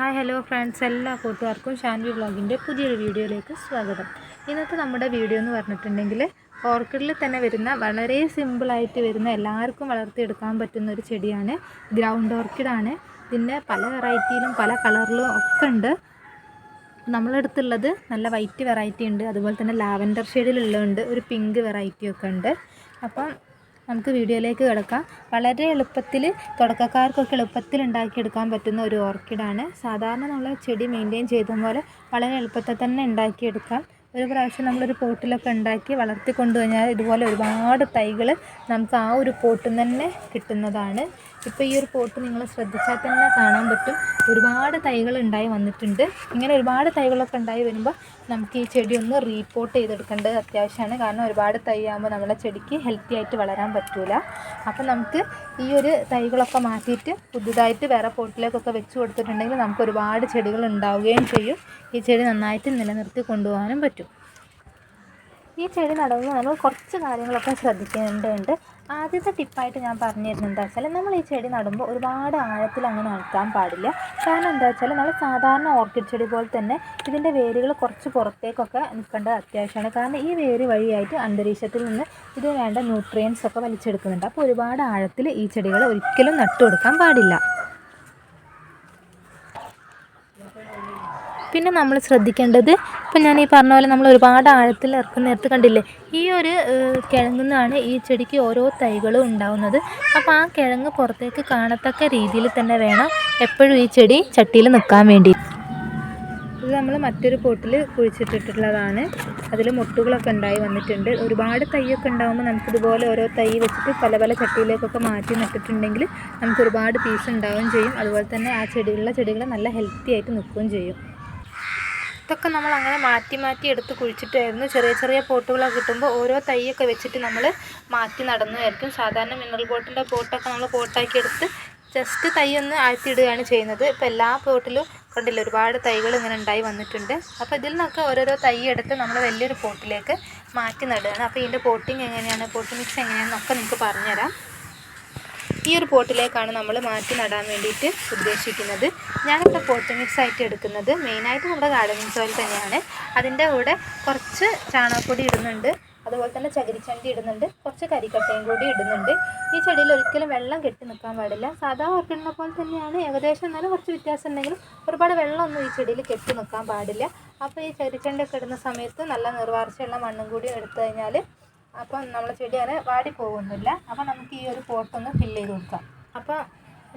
Hi hello friends. എല്ലാ കൂട്ടുകാർക്കും ഷാൻവി വ്ളോഗിന്റെ പുതിയൊരു വീഡിയോയിലേക്ക് സ്വാഗതം. ഇന്നത്തെ നമ്മുടെ വീഡിയോ എന്ന് പറഞ്ഞിട്ടുണ്ടെങ്കിൽ ഓർക്കിഡിൽ തന്നെ വരുന്ന വളരെ സിമ്പിളായിട്ട് വരുന്ന എല്ലാവർക്കും വളർത്തിയെടുക്കാൻ പറ്റുന്ന ഒരു ചെടിയാണ്. ഗ്രൗണ്ട് ഓർക്കിഡാണ്. ഇതിന്റെ പല വെറൈറ്റിയിലും പല കളറിലും ഒക്കെ ഉണ്ട്. നമ്മളെടുത്തുള്ളത് നല്ല വൈറ്റ് വെറൈറ്റി ഉണ്ട്. അതുപോലെ തന്നെ ലാവൻഡർ ഷെയ്ഡിലുള്ളതുണ്ട്. ഒരു പിങ്ക് വെറൈറ്റി ഒക്കെ ഉണ്ട്. അപ്പം നമുക്ക് വീഡിയോയിലേക്ക് കിടക്കാം. വളരെ എളുപ്പത്തിൽ തുടക്കക്കാർക്കൊക്കെ എളുപ്പത്തിൽ ഉണ്ടാക്കിയെടുക്കാൻ പറ്റുന്ന ഒരു ഓർക്കിഡാണ്. സാധാരണ നമ്മൾ ചെടി മെയിന്റെയിൻ ചെയ്ത പോലെ വളരെ എളുപ്പത്തിൽ തന്നെ ഉണ്ടാക്കിയെടുക്കാം. ഒരു പ്രാവശ്യം നമ്മളൊരു പോട്ടിലൊക്കെ ഉണ്ടാക്കി വളർത്തി കൊണ്ടുകഴിഞ്ഞാൽ ഇതുപോലെ ഒരുപാട് തൈകൾ നമുക്ക് ആ ഒരു പോട്ടിൽ തന്നെ കിട്ടുന്നതാണ്. ഇപ്പോൾ ഈ ഒരു പോട്ട് നിങ്ങൾ ശ്രദ്ധിച്ചാൽ തന്നെ കാണാൻ പറ്റും. ഒരുപാട് തൈകൾ ഉണ്ടായി വന്നിട്ടുണ്ട്. ഇങ്ങനെ ഒരുപാട് തൈകളൊക്കെ ഉണ്ടായി വരുമ്പോൾ നമുക്ക് ഈ ചെടി ഒന്ന് റീപോർട്ട് ചെയ്തെടുക്കേണ്ടത് അത്യാവശ്യമാണ്. കാരണം ഒരുപാട് തൈ ആകുമ്പോൾ നമ്മുടെ ചെടിക്ക് ഹെൽത്തി ആയിട്ട് വളരാൻ പറ്റൂല. അപ്പോൾ നമുക്ക് ഈ ഒരു തൈകളൊക്കെ മാറ്റിയിട്ട് പുതുതായിട്ട് വേറെ പോട്ടിലേക്കൊക്കെ വെച്ച് കൊടുത്തിട്ടുണ്ടെങ്കിൽ നമുക്ക് ഒരുപാട് ചെടികൾ ഉണ്ടാവുകയും ചെയ്യും. ഈ ചെടി നന്നായിട്ട് നിലനിർത്തി കൊണ്ടുപോകാനും പറ്റും. ഈ ചെടി നടന്ന് നമ്മൾ കുറച്ച് കാര്യങ്ങളൊക്കെ ശ്രദ്ധിക്കേണ്ടതുണ്ട്. ആദ്യത്തെ ടിപ്പായിട്ട് ഞാൻ പറഞ്ഞിരുന്നത് എന്താ വെച്ചാൽ നമ്മൾ ഈ ചെടി നടുമ്പോൾ ഒരുപാട് ആഴത്തിൽ അങ്ങനെ നടത്താൻ പാടില്ല. കാരണം എന്താ വെച്ചാൽ നമ്മൾ സാധാരണ ഓർക്കിഡ് ചെടി പോലെ തന്നെ ഇതിന്റെ വേരുകൾ കുറച്ച് പുറത്തേക്കൊക്കെ നിൽക്കേണ്ടത് അത്യാവശ്യമാണ്. കാരണം ഈ വേര് വഴിയായിട്ട് അന്തരീക്ഷത്തിൽ നിന്ന് ഇത് വേണ്ട ന്യൂട്രിയൻസ് ഒക്കെ വലിച്ചെടുക്കുന്നുണ്ട്. അപ്പോൾ ഒരുപാട് ആഴത്തിൽ ഈ ചെടികൾ ഒരിക്കലും നട്ടു കൊടുക്കാൻ പാടില്ല. പിന്നെ നമ്മൾ ശ്രദ്ധിക്കേണ്ടത് ഇപ്പം ഞാൻ ഈ പറഞ്ഞ പോലെ നമ്മൾ ഒരുപാട് ആഴത്തിൽ ഇറക്കുന്ന നേരത്ത് കണ്ടില്ലേ ഈ ഒരു കിഴങ്ങിൽ നിന്നാണ് ഈ ചെടിക്ക് ഓരോ തൈകളും ഉണ്ടാവുന്നത്. അപ്പോൾ ആ കിഴങ്ങ് പുറത്തേക്ക് കാണത്തക്ക രീതിയിൽ തന്നെ വേണം എപ്പോഴും ഈ ചെടി ചട്ടിയിൽ നിൽക്കാൻ വേണ്ടി. ഇത് നമ്മൾ മറ്റൊരു പോട്ടിൽ കുഴിച്ചിട്ടിട്ടുള്ളതാണ്. അതിൽ മുട്ടുകളൊക്കെ ഉണ്ടായി വന്നിട്ടുണ്ട്. ഒരുപാട് തൈയൊക്കെ ഉണ്ടാകുമ്പോൾ നമുക്കിതുപോലെ ഓരോ തൈ വെച്ചിട്ട് പല പല ചട്ടിയിലേക്കൊക്കെ മാറ്റി നട്ടിട്ടുണ്ടെങ്കിൽ നമുക്ക് ഒരുപാട് പീസ് ഉണ്ടാവുകയും ചെയ്യും. അതുപോലെ തന്നെ ആ ചെടികളിലെ ചെടികൾ നല്ല ഹെൽത്തി ആയിട്ട് നിൽക്കുകയും ചെയ്യും. ഇതൊക്കെ നമ്മൾ അങ്ങനെ മാറ്റി മാറ്റി എടുത്ത് കുഴിച്ചിട്ടായിരുന്നു. ചെറിയ ചെറിയ പോട്ടുകളൊക്കെ കിട്ടുമ്പോൾ ഓരോ തൈയൊക്കെ വെച്ചിട്ട് നമ്മൾ മാറ്റി നടന്നതായിരിക്കും. സാധാരണ മിനറൽ ബോട്ടിന്റെ പോട്ടൊക്കെ നമ്മൾ പോട്ടാക്കി എടുത്ത് ജസ്റ്റ് തൈ ഒന്ന് ആഴ്ത്തിയിടുകയാണ് ചെയ്യുന്നത്. ഇപ്പോൾ എല്ലാ പോട്ടിലും കണ്ടില്ല ഒരുപാട് തൈകൾ ഇങ്ങനെ ഉണ്ടായി വന്നിട്ടുണ്ട്. അപ്പോൾ ഇതിൽ നിന്നൊക്കെ ഓരോരോ തൈ എടുത്ത് നമ്മൾ വലിയൊരു പോട്ടിലേക്ക് മാറ്റി നടുകയാണ്. അപ്പോൾ ഇതിന്റെ പോട്ടിങ് എങ്ങനെയാണ്? പോട്ട് മിക്സ് എങ്ങനെയാണെന്നൊക്കെ നിങ്ങൾക്ക് പറഞ്ഞുതരാം. ഈ ഒരു പോട്ടിലേക്കാണ് നമ്മൾ മാറ്റി നടാൻ വേണ്ടിയിട്ട് ഉദ്ദേശിക്കുന്നത്. ഞാനിവിടെ പോട്ട് മിക്സ് ആയിട്ട് എടുക്കുന്നത് മെയിനായിട്ട് നമ്മുടെ ഗാർഡനിങ് സോയിൽ തന്നെയാണ്. അതിന്റെ കൂടെ കുറച്ച് ചാണകപ്പൊടി ഇടുന്നുണ്ട്. അതുപോലെ തന്നെ ചകിരിച്ചണ്ടി ഇടുന്നുണ്ട്. കുറച്ച് കരിക്കട്ടയും കൂടി ഇടുന്നുണ്ട്. ഈ ചെടിയിൽ ഒരിക്കലും വെള്ളം കെട്ടി നിൽക്കാൻ പാടില്ല. സാധാ ഓർക്കിഡിനെ പോലെ തന്നെയാണ്. ഏകദേശം എന്നാലും കുറച്ച് വ്യത്യാസം ഉണ്ടെങ്കിലും ഒരുപാട് വെള്ളമൊന്നും ഈ ചെടിയിൽ കെട്ടി നിൽക്കാൻ പാടില്ല. അപ്പോൾ ഈ ചകിരിച്ചണ്ടിയൊക്കെ ഇടുന്ന സമയത്ത് നല്ല നിർവാർച്ചയുള്ള മണ്ണും കൂടി എടുത്തു കഴിഞ്ഞാൽ അപ്പം നമ്മൾ ചെടി അങ്ങനെ വാടി പോകുന്നില്ല. അപ്പം നമുക്ക് ഈ ഒരു പോട്ടൊന്ന് ഫില്ല് ചെയ്ത് കൊടുക്കാം. അപ്പോൾ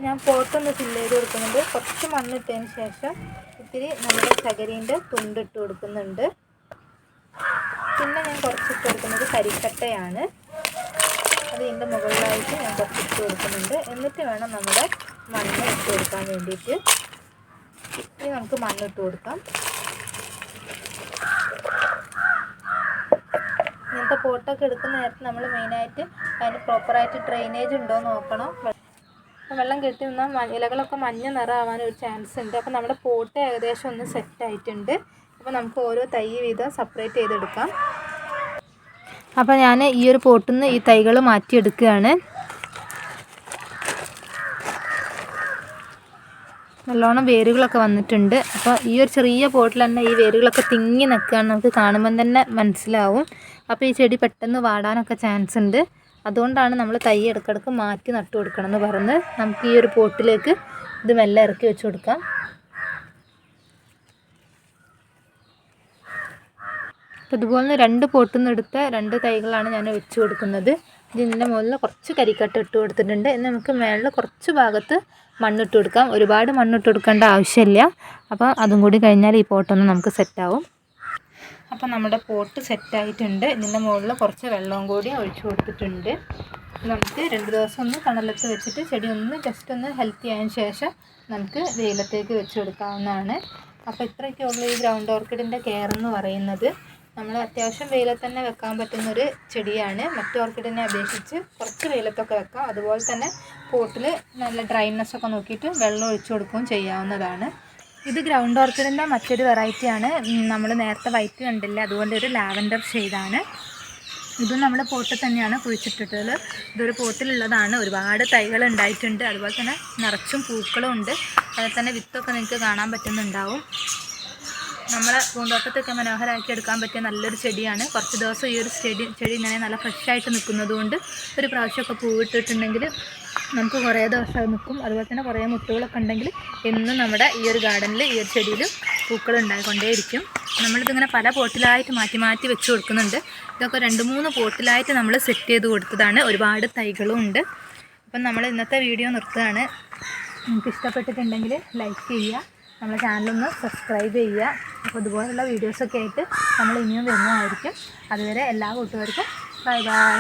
ഞാൻ പോട്ടൊന്ന് ഫില്ല് ചെയ്ത് കൊടുക്കുന്നുണ്ട്. കുറച്ച് മണ്ണിട്ടതിന് ശേഷം ഇത്തിരി നമ്മുടെ ചകരീന്റെ തുണ്ടിട്ട് കൊടുക്കുന്നുണ്ട്. പിന്നെ ഞാൻ കുറച്ചിട്ട് കൊടുക്കുന്നത് കരിക്കട്ടയാണ്. അത് ഇതിന്റെ മുകളിലായിട്ട് ഞാൻ കുറച്ചിട്ട് കൊടുക്കുന്നുണ്ട്. എന്നിട്ട് വേണം നമ്മുടെ മണ്ണ് ഇട്ട് കൊടുക്കാൻ വേണ്ടിയിട്ട്. ഇനി നമുക്ക് മണ്ണിട്ട് കൊടുക്കാം. ഇങ്ങനത്തെ പോട്ടൊക്കെ എടുക്കുന്ന നേരത്ത് നമ്മൾ മെയിനായിട്ട് അതിന് പ്രോപ്പറായിട്ട് ഡ്രെയിനേജ് ഉണ്ടോ എന്ന് നോക്കണം. വെള്ളം കെട്ടി നിന്നാൽ ഇലകളൊക്കെ മഞ്ഞ നിറമാവാൻ ഒരു ചാൻസ് ഉണ്ട്. അപ്പോൾ നമ്മുടെ പോട്ട് ഏകദേശം ഒന്ന് സെറ്റ് ആയിട്ടുണ്ട് അപ്പോൾ നമുക്ക് ഓരോ തൈ വീതം സെപ്പറേറ്റ് ചെയ്തെടുക്കാം. അപ്പോൾ ഞാൻ ഈ ഒരു പോട്ടിൽ നിന്ന് ഈ തൈകൾ മാറ്റിയെടുക്കുകയാണ്. നല്ലോണം വേരുകളൊക്കെ വന്നിട്ടുണ്ട്. അപ്പോൾ ഈ ഒരു ചെറിയ പോട്ടിൽ തന്നെ ഈ വേരുകളൊക്കെ തിങ്ങി നിൽക്കുകയാണ് നമുക്ക് കാണുമ്പം തന്നെ മനസ്സിലാവും. അപ്പോൾ ഈ ചെടി പെട്ടെന്ന് വാടാനൊക്കെ ചാൻസ് ഉണ്ട്. അതുകൊണ്ടാണ് നമ്മൾ തൈ ഇടയ്ക്കിടയ്ക്ക് മാറ്റി നട്ടു കൊടുക്കണം എന്ന് പറഞ്ഞ് നമുക്ക് ഈ ഒരു പോട്ടിലേക്ക് ഇത് മെല്ലെ ഇറക്കി വെച്ച് കൊടുക്കാം. അതുപോലെ തന്നെ രണ്ട് പോട്ടിൽ നിന്ന് എടുത്ത രണ്ട് തൈകളാണ് ഞാൻ വെച്ച് കൊടുക്കുന്നത്. ഇതിന്റെ മുകളിൽ കുറച്ച് കരിക്കട്ട ഇട്ട് കൊടുത്തിട്ടുണ്ട്. ഇന്ന് നമുക്ക് മേളിൽ കുറച്ച് ഭാഗത്ത് മണ്ണിട്ട് കൊടുക്കാം. ഒരുപാട് മണ്ണിട്ട് കൊടുക്കേണ്ട ആവശ്യമില്ല. അപ്പോൾ അതും കൂടി കഴിഞ്ഞാൽ ഈ പോട്ടൊന്ന് നമുക്ക് സെറ്റാവും അപ്പോൾ നമ്മുടെ പോട്ട് സെറ്റായിട്ടുണ്ട്. ഇതിന്റെ മുകളിൽ കുറച്ച് വെള്ളവും കൂടി ഒഴിച്ചു കൊടുത്തിട്ടുണ്ട്. നമുക്ക് രണ്ട് ദിവസം ഒന്ന് തണലത്ത് വെച്ചിട്ട് ചെടി ഒന്ന് ജസ്റ്റ് ഒന്ന് ഹെൽത്തി ആയതിനു ശേഷം നമുക്ക് വെയിലത്തേക്ക് വെച്ച് കൊടുക്കാവുന്നതാണ്. അപ്പോൾ ഇത്രയൊക്കെ ഉള്ളൂ ഈ ഗ്രൗണ്ട് ഓർക്കിഡിന്റെ കെയർ എന്ന് പറയുന്നത്. നമ്മൾ അത്യാവശ്യം വെയിലത്ത് തന്നെ വെക്കാൻ പറ്റുന്നൊരു ചെടിയാണ്. മറ്റു ഓർക്കിഡിനെ അപേക്ഷിച്ച് കുറച്ച് വെയിലത്തൊക്കെ വെക്കാം. അതുപോലെ തന്നെ പോട്ടിൽ നല്ല ഡ്രൈനെസ് ഒക്കെ നോക്കിയിട്ട് വെള്ളം ഒഴിച്ചു കൊടുക്കുകയും ചെയ്യാവുന്നതാണ്. ഇത് ഗ്രൗണ്ട് ഓർക്കിഡിന്റെ മറ്റൊരു വെറൈറ്റിയാണ് നമ്മൾ നേരത്തെ വൈറ്റ് കണ്ടില്ല? അതുകൊണ്ട് ഒരു ലാവൻഡർ ഷെയ്ഡാണ് ഇതും നമ്മൾ പോട്ടിൽ തന്നെയാണ് കുഴിച്ചിട്ടിട്ടത്. ഇതൊരു പോട്ടിലുള്ളതാണ് ഒരുപാട് തൈകൾ ഉണ്ടായിട്ടുണ്ട്. അതുപോലെ തന്നെ നിറച്ചും പൂക്കളും ഉണ്ട്. അതുപോലെ തന്നെ വിത്തൊക്കെ നിങ്ങൾക്ക് കാണാൻ പറ്റുന്നുണ്ടാവും. നമ്മളെ പൂന്തോട്ടത്തൊക്കെ മനോഹരമാക്കി എടുക്കാൻ പറ്റിയ നല്ലൊരു ചെടിയാണ്. കുറച്ച് ദിവസം ഈ ഒരു ചെടി ചെടി ഇങ്ങനെ നല്ല ഫ്രഷായിട്ട് നിൽക്കുന്നത് കൊണ്ട് ഒരു പ്രാവശ്യമൊക്കെ പൂവിട്ടിട്ടുണ്ടെങ്കിൽ നമുക്ക് കുറേ ദിവസം നിൽക്കും. അതുപോലെ തന്നെ കുറേ മുട്ടുകളൊക്കെ ഉണ്ടെങ്കിൽ എന്നും നമ്മുടെ ഈ ഒരു ഗാർഡനിൽ ഈ ഒരു ചെടിയിൽ പൂക്കൾ ഉണ്ടായിക്കൊണ്ടേയിരിക്കും. നമ്മളിതിങ്ങനെ പല പോട്ടിലായിട്ട് മാറ്റി മാറ്റി വെച്ച് കൊടുക്കുന്നുണ്ട്. ഇതൊക്കെ രണ്ട് മൂന്ന് പോട്ടിലായിട്ട് നമ്മൾ സെറ്റ് ചെയ്ത് കൊടുത്തതാണ്. ഒരുപാട് തൈകളും ഉണ്ട്. അപ്പം നമ്മൾ ഇന്നത്തെ വീഡിയോ നിർത്തുകയാണ്. നിങ്ങൾക്ക് ഇഷ്ടപ്പെട്ടിട്ടുണ്ടെങ്കിൽ ലൈക്ക് ചെയ്യുക. നമ്മുടെ ചാനലൊന്ന് സബ്സ്ക്രൈബ് ചെയ്യുക. അപ്പോൾ ഇതുപോലുള്ള വീഡിയോസൊക്കെ ആയിട്ട് നമ്മൾ ഇനിയും വരുന്നതായിരിക്കും. അതുവരെ എല്ലാ കൂട്ടുകാർക്കും ബൈ ബൈ